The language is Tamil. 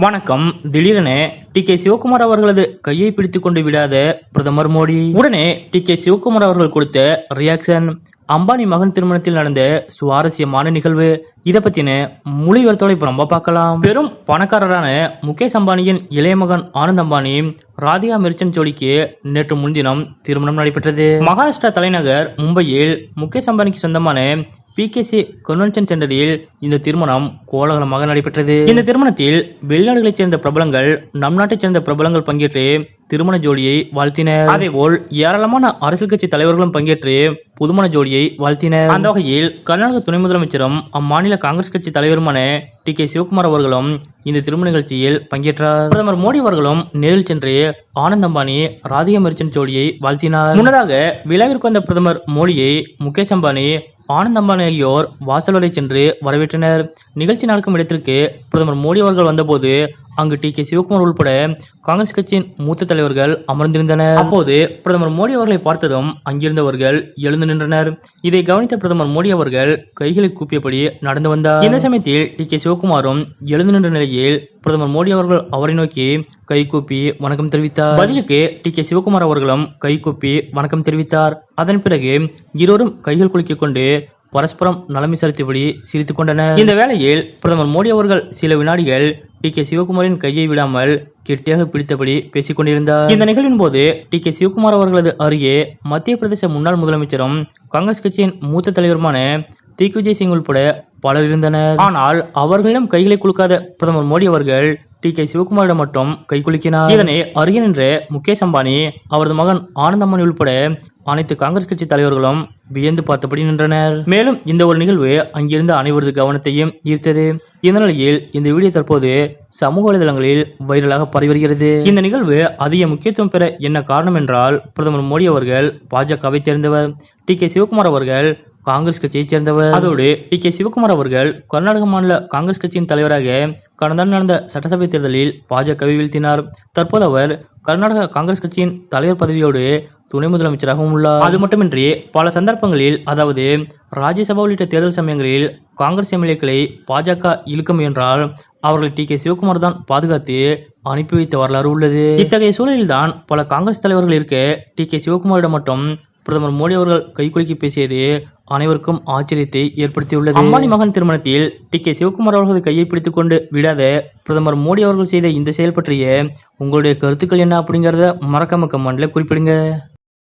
வணக்கம். திடீரென டி கே சிவகுமார் அவர்களது கையை பிடித்துக் கொண்டு விடாத பிரதமர் மோடி. உடனே டி கே சிவகுமார் அவர்கள் கொடுத்த ரியாக்ஷன் அம்பானி மகன் திருமணத்தில் நடந்த சுவாரஸ்யமான நிகழ்வு. இதை பத்தின முழு இப்ப நம்ம பார்க்கலாம். பெரும் பணக்காரரான முகேஷ் அம்பானியின் இளைய மகன் ஆனந்த் அம்பானி ராதிகா மெர்ச்சன் ஜோடிக்கு நேற்று முன்தினம் திருமணம் நடைபெற்றது. மகாராஷ்டிரா தலைநகர் மும்பையில் முகேஷ் அம்பானிக்கு சொந்தமான பிகேசி கன்வென்ஷன் சென்டரில் இந்த திருமணம் கோலாகலமாக நடைபெற்றது. இந்த திருமணத்தில் வெளிநாடுகளைச் சேர்ந்த பிரபலங்கள் நம் நாட்டைச் சேர்ந்த பிரபலங்கள் பங்கேற்று திருமண ஜோடியை வாழ்த்தினர். அதேபோல் ஏராளமான அரசியல் கட்சி தலைவர்களும் பங்கேற்று புதுமண ஜோடியை வாழ்த்தினர். அந்த வகையில் கர்நாடக துணை முதலமைச்சரும் அம்மாநில காங்கிரஸ் கட்சி தலைவருமான டி கே சிவகுமார் அவர்களும் இந்த திருமண நிகழ்ச்சியில் பங்கேற்றார். பிரதமர் மோடி அவர்களும் நேரில் சென்று ஆனந்த் அம்பானி ராதிகா மெர்ச்சன் ஜோடியை வாழ்த்தினார். முன்னதாக விழாவிற்கு வந்த பிரதமர் மோடியை முகேஷ் அம்பானி ஆனந்த் அம்பானி ஆகியோர் வாசல் வரை சென்று வரவேற்றனர். நிகழ்ச்சி நடக்கும் இடத்திற்கு பிரதமர் மோடி அவர்கள் வந்தபோது அங்கு டி. கே. சிவகுமார் உள்பட காங்கிரஸ் கட்சியின் மூத்த தலைவர்கள் அமர்ந்திருந்தனர். அப்போது பிரதமர் மோடி அவர்களை பார்த்ததும் அங்கிருந்தவர்கள் எழுந்து நின்றனர். இதை கவனித்த பிரதமர் மோடி அவர்கள் கைகளை கூப்பியபடி நடந்து வந்தார். இந்த சமயத்தில் டி. கே. சிவகுமாரும் எழுந்து நின்ற நிலையில் பிரதமர் மோடி அவர்கள் அவரை நோக்கி கைகூப்பி வணக்கம் தெரிவித்தார். பதிலுக்கு டி கே சிவகுமார் அவர்களும் கைகூப்பி வணக்கம் தெரிவித்தார். அதன் பிறகு இருவரும் கைகள் குலுக்கிக் கொண்டு பரஸ்பரம் நலம் விசாரித்தபடி சிரித்துக் கொண்டனர். இந்த வேளையில் பிரதமர் மோடி அவர்கள் சில வினாடிகள் டி கே சிவகுமாரின் கையை விடாமல் கெட்டியாக பிடித்தபடி பேசிக் கொண்டிருந்தார். இந்த நிகழ்வின் போது டி கே சிவகுமார் அவர்களது அருகே மத்திய பிரதேச முன்னாள் முதலமைச்சரும் காங்கிரஸ் கட்சியின் மூத்த தலைவருமான திக்விஜய் சிங் உள்பட பலர் இருந்தனர். ஆனால் அவர்களிடம் கைகளை குலுக்காத பிரதமர் மோடி அவர்கள் டி கே சிவகுமாரிடம் மட்டும் கைகுலுக்கினார் இதனை அருகே நின்ற முகேஷ் அம்பானி அவரது மகன் ஆனந்த் அம்பானி உள்பட அனைத்து காங்கிரஸ் கட்சி தலைவர்களும் வியந்து பார்த்தபடி நின்றனர். மேலும் இந்த ஒரு நிகழ்வு அங்கிருந்த அனைவரது கவனத்தையும் ஈர்த்தது. இந்த நிலையில் இந்த வீடியோ தற்போது சமூக வலைதளங்களில் வைரலாக பரவி வருகிறது. இந்த நிகழ்வு அதிக முக்கியத்துவம் பெற என்ன காரணம் என்றால் பிரதமர் மோடி அவர்கள் பாஜகவை தேர்ந்தவர். டி கே சிவகுமார் அவர்கள் காங்கிரஸ் கட்சியைச் சேர்ந்தவர். அதோடு டி கே. சிவகுமார் அவர்கள் கர்நாடக மாநில காங்கிரஸ் கட்சியின் தலைவராக கடந்த ஆண்டு நடந்த சட்டசபை தேர்தலில் பாஜகவை வீழ்த்தினார். தற்போது அவர் கர்நாடக காங்கிரஸ் கட்சியின் தலைவர் பதவியோடு துணை முதலமைச்சராகவும் உள்ளார். அது மட்டுமின்றி பல சந்தர்ப்பங்களில் அதாவது ராஜ்யசபா உள்ளிட்ட தேர்தல் சமயங்களில் காங்கிரஸ் எம்எல்ஏக்களை பாஜக இழுக்க முயன்றால் அவர்களை டி. கே. சிவகுமார் தான் பாதுகாத்து அனுப்பி வைத்த வரலாறு உள்ளது. இத்தகைய சூழலில்தான் பல காங்கிரஸ் தலைவர்கள் இருக்க டி. கே. சிவகுமாரிடம் மட்டும் பிரதமர் மோடி அவர்கள் கைகுலுக்கி பேசியது அனைவருக்கும் ஆச்சரியத்தை ஏற்படுத்தியுள்ளது. அம்பானி மகன் திருமணத்தில் டி. கே. சிவகுமார் அவர்களது கையை பிடித்துக் கொண்டு விடாத பிரதமர் மோடி அவர்கள் செய்த இந்த செயல் பற்றிய உங்களுடைய கருத்துக்கள் என்ன அப்படிங்கறத மறக்காம கமெண்ட்ல குறிப்பிடுங்க.